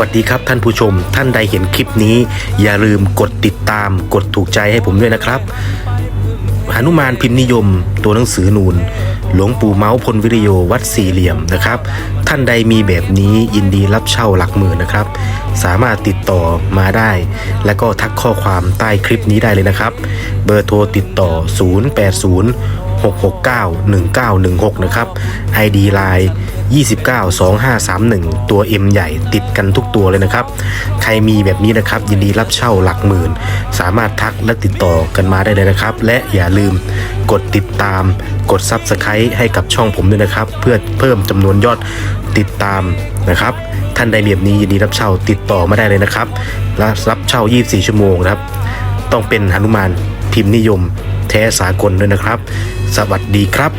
วัสดีครับท่านผู้ชมท่านใดเห็นคลิปนี้ อย่าลืมกดติดตามกดถูกใจให้ผมด้วยนะครับหนุมานพิมพ์นิยมตัวหนังสือนูน หลวงปู่เมาส์พลวิริโยวัดสี่เหลี่ยมนะครับ ท่านใดมีแบบนี้ยินดีรับเช่าหลักหมื่นนะครับ สามารถติดต่อมาได้ แล้วก็ทักข้อความใต้คลิปนี้ได้เลยนะครับ เบอร์โทรติดต่อ 080 669-1916 นะครับ ID Line 292531 ตัว M ใหญ่ติดกันทุกตัวเลยนะครับ ใครมีแบบนี้นะครับ ยินดีรับเช่าหลักหมื่น สามารถทักและติดต่อกันมาได้เลยนะครับ และอย่าลืมกดติดตาม กด Subscribe ให้กับช่องผมด้วยนะครับ เพื่อเพิ่มจำนวนยอดติดตามนะครับ ท่านใดมีแบบนี้ยินดีรับเช่าติดต่อมาได้เลยนะครับและรับเช่า 24 ชั่วโมงนะครับ ต้องเป็นหนุมานพิมพ์นิยมแท้สากลด้วยนะครับ สวัสดีครับ